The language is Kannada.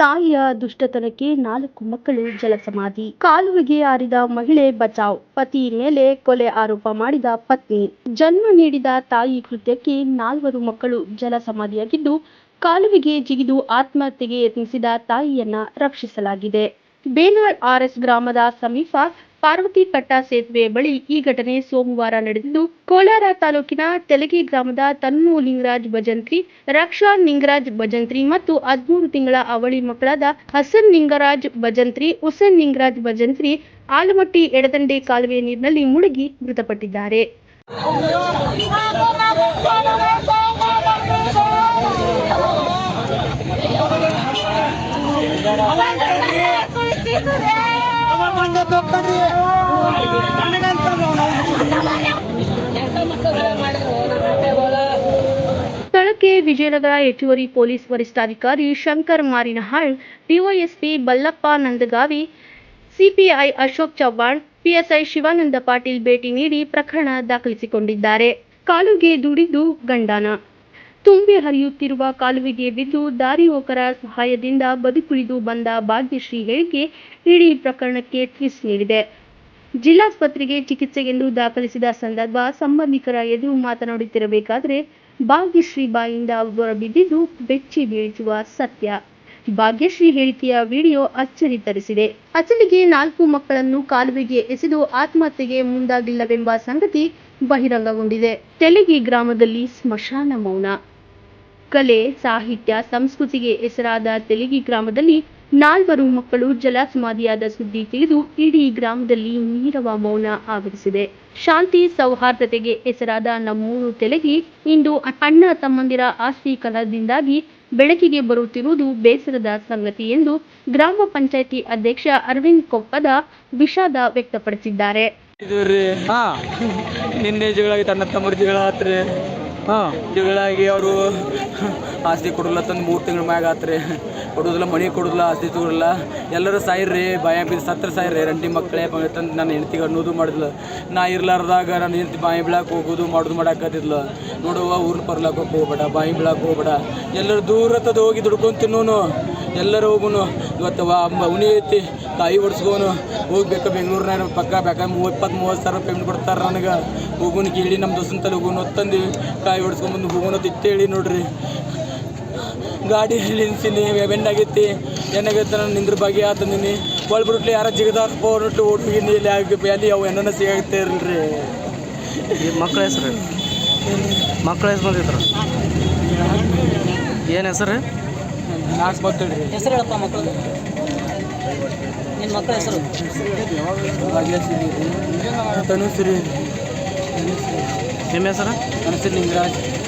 ತಾಯಿಯ ದುಷ್ಟತನಕ್ಕೆ ನಾಲ್ಕು ಮಕ್ಕಳು ಜಲಸಮಾಧಿ. ಕಾಲುವೆಗೆ ಹಾರಿದ ಮಹಿಳೆ ಬಚಾವ್. ಪತಿ ಮೇಲೆ ಕೊಲೆ ಆರೋಪ ಮಾಡಿದ ಪತ್ನಿ. ಜನ್ಮ ನೀಡಿದ ತಾಯಿ ಕೃತ್ಯಕ್ಕೆ ನಾಲ್ವರು ಮಕ್ಕಳು ಜಲಸಮಾಧಿಯಾಗಿದ್ದು, ಕಾಲುವೆಗೆ ಜಿಗಿದು ಆತ್ಮಹತ್ಯೆಗೆ ಯತ್ನಿಸಿದ ತಾಯಿಯನ್ನ ರಕ್ಷಿಸಲಾಗಿದೆ. ಬೇನಾಳ್ ಆರ್ಎಸ್ ಗ್ರಾಮದ ಸಮೀಪ ಪಾರ್ವತಿ ಕಟ್ಟ ಸೇತುವೆ ಬಳಿ ಈ ಘಟನೆ ಸೋಮವಾರ ನಡೆದಿದ್ದು, ಕೋಲಾರ ತಾಲೂಕಿನ ತೆಲಗಿ ಗ್ರಾಮದ ತನ್ನು ಲಿಂಗರಾಜ್ ಭಜಂತ್ರಿ, ರಕ್ಷಾ ನಿಂಗರಾಜ್ ಭಜಂತ್ರಿ ಮತ್ತು ಹದಿಮೂರು ತಿಂಗಳ ಅವಳಿ ಮಕ್ಕಳಾದ ಹಸನ್ ನಿಂಗರಾಜ್ ಭಜಂತ್ರಿ, ಹುಸನ್ ನಿಂಗರಾಜ್ ಭಜಂತ್ರಿ ಆಲಮಟ್ಟಿ ಎಡದಂಡೆ ಕಾಲುವೆ ನೀರಿನಲ್ಲಿ ಮುಳುಗಿ ಮೃತಪಟ್ಟಿದ್ದಾರೆ. ಸ್ಥಳಕ್ಕೆ ವಿಜಯನಗರ ಹೆಚ್ಚುವರಿ ಪೊಲೀಸ್ ವರಿಷ್ಠಾಧಿಕಾರಿ Shankar Marinahal, DYSP Ballappa Nandagavi, CPI Ashok Chavan, PSI Shivananda Patil ಭೇಟಿ ನೀಡಿ ಪ್ರಕರಣ ದಾಖಲಿಸಿಕೊಂಡಿದ್ದಾರೆ. ಕಾಲುಗೆ ದುಡಿದು ಗಂಡಾನ ತುಂಬಿ ಹರಿಯುತ್ತಿರುವ ಕಾಲುವೆಗೆ ಬಿದ್ದು ದಾರಿ ಹೋಕರ ಸಹಾಯದಿಂದ ಬದುಕುಳಿದು ಬಂದ ಭಾಗ್ಯಶ್ರೀ ಹೇಳಿಕೆ ಇಡೀ ಪ್ರಕರಣಕ್ಕೆ ಟ್ವಿಸ್ಟ್ ನೀಡಿದೆ. ಜಿಲ್ಲಾಸ್ಪತ್ರೆಗೆ ಚಿಕಿತ್ಸೆಗೆಂದು ದಾಖಲಿಸಿದ ಸಂದರ್ಭ ಸಂಬಂಧಿಕರ ಎದುರು ಮಾತನಾಡುತ್ತಿರಬೇಕಾದರೆ ಭಾಗ್ಯಶ್ರೀ ಬಾಯಿಂದ ಹೊರಬಿದ್ದಿದ್ದು ಬೆಚ್ಚಿ ಬೀಳಿಸುವ ಸತ್ಯ. ಭಾಗ್ಯಶ್ರೀ ಹೇಳಿಕೆಯ ವಿಡಿಯೋ ಅಚ್ಚರಿ ತರಿಸಿದೆ. ಅಚಲಿಗೆ ನಾಲ್ಕು ಮಕ್ಕಳನ್ನು ಕಾಲುವೆಗೆ ಎಸೆದು ಆತ್ಮಹತ್ಯೆಗೆ ಮುಂದಾಗಿಲ್ಲವೆಂಬ ಸಂಗತಿ ಬಹಿರಂಗಗೊಂಡಿದೆ. ತೆಲಗಿ ಗ್ರಾಮದಲ್ಲಿ ಸ್ಮಶಾನ ಮೌನ. ಕಲೆ, ಸಾಹಿತ್ಯ, ಸಂಸ್ಕೃತಿಗೆ ಹೆಸರಾದ ತೆಲಗಿ ಗ್ರಾಮದಲ್ಲಿ ನಾಲ್ವರು ಮಕ್ಕಳು ಜಲಸಮಾಧಿಯಾದ ಸುದ್ದಿ ತಿಳಿದು ಇಡೀ ಗ್ರಾಮದಲ್ಲಿ ನೀರವ ಮೌನ ಆವರಿಸಿದೆ. ಶಾಂತಿ ಸೌಹಾರ್ದತೆಗೆ ಹೆಸರಾದ ನಮ್ಮೂರು ತೆಲಗಿ ಇಂದು ಅಣ್ಣ ತಮ್ಮಂದಿರ ಆಸ್ತಿ ಕಲಹದಿಂದಾಗಿ ಬೆಳಕಿಗೆ ಬರುತ್ತಿರುವುದು ಬೇಸರದ ಸಂಗತಿ ಎಂದು ಗ್ರಾಮ ಪಂಚಾಯಿತಿ ಅಧ್ಯಕ್ಷ ಅರವಿಂದ್ ಕೊಪ್ಪದ ವಿಷಾದ ವ್ಯಕ್ತಪಡಿಸಿದ್ದಾರೆ. ಇದು ರೀ ಹಾ. ನಿನ್ನೆ ಜಗಳ ಆಗಿತ್ತು ಅಣ್ಣ ತಮ್ಮರ ಜಗಳ ಆತ್ರಿ. ಹಾ. ಅವರು ಆಸ್ತಿ ಕೊಡಲ್ಲ ತಂದು ಮೂರು ತಿಂಗಳ ಮ್ಯಾಗ ಆತ್ರಿ. ಕೊಡೋದಿಲ್ಲ, ಮನೆ ಕೊಡೋದಿಲ್ಲ, ಆಸ್ತಿ ಕೊಡಲ್ಲ ಎಲ್ಲರೂ ಸಾಯಿರ್ರಿ ಭಯ ಬೀಳ್ ಸತ್ರ ಸಾಯಿರ್ರಿ ರಂಟಿ ಮಕ್ಕಳೇ ತಂದು ನನ್ನ ಹೆಂಡ್ತಿಗೆ ಅನ್ನೋದು ಮಾಡಿದ್ಲು. ನಾ ಇರ್ಲಾರ್ದಾಗ ನನ್ನ ಹೆಂಡ್ತಿ ಬಾಯಿ ಬೀಳಕ್ಕೆ ಹೋಗೋದು ಮಾಡೋದು ಮಾಡಾಕತ್ತಿದ್ಲು. ನೋಡುವ ಊರ್ನ ಪರ್ಲಾಕ ಹೋಗ್ಬೇಡ, ಬಾಯಿ ಬೀಳಕ್ಕೆ ಹೋಗ್ಬೇಡ. ಎಲ್ಲರೂ ದೂರ ಹತ್ತದ ಹೋಗಿ ದುಡ್ಕೊಂಡು ಎಲ್ಲರೂ ಹೋಗುನು. ಇವತ್ತು ಅವನಿ ಐತಿ, ತಾಯಿ ಹೊಡ್ಸ್ಕೊನು ಹೋಗ್ಬೇಕು ಬೆಂಗಳೂರಿನಾಗ ಪಕ್ಕ ಬೇಕಾ ಮೂವತ್ತು ಇಪ್ಪತ್ತು ಮೂವತ್ತು ಸಾವಿರ ಪೇಮೆಂಟ್ ಕೊಡ್ತಾರೆ ನನಗೆ? ಹೋಗೋಣ ಕೇಳಿ ನಮ್ಮ ದೋಸ್ತನ ತಲೆ ಹೋಗೋಣ ಹೊತ್ತಂದು ಕಾಯಿ ಹೊಡ್ಸ್ಕೊಂಬಂದು ಹೋಗೋಣ ಹೇಳಿ ನೋಡ್ರಿ. ಗಾಡಿ ನಿಲ್ಸಿನಿ ಬೆಂಡಾಗೈತಿ ಏನಾಗೈತೆ ನಾನು ನಿಂದ್ರ ಬಗ್ಗೆ ಆತಂದಿನಿ ಒಳ್ಬಿಟ್ಲಿ ಯಾರ ಜಿಗದಾರ ಹೋಗ್ಬಿಟ್ಟು ಓಟ್ಬಿಗಿನಿ ಇಲ್ಲಿ ಆಗಿ ಅಲ್ಲಿ ಅವು ಏನನ್ನ ಸಿಗಾಗ್ತಾ ಇರಲ್ರಿ ಮಕ್ಕಳ ಹೆಸರು ಮಕ್ಕಳ ಹೆಸರು ಬಂದಿದ್ರು? ಏನು ಹೆಸರು? ನಾಲ್ಕು ಗೊತ್ತೇಳ್ರಿ ಹೆಸರು ಹೇಳಪ್ಪ ಮಕ್ಕಳು? ನಿನ್ನ ಮಕ್ಕಳ ಹೆಸರು? ತನುಶ್ರೀ. ನಿಮ್ಮ ಹೆಸರು? ತನುಶ್ರೀ ಲಿಂಗರಾಜ್.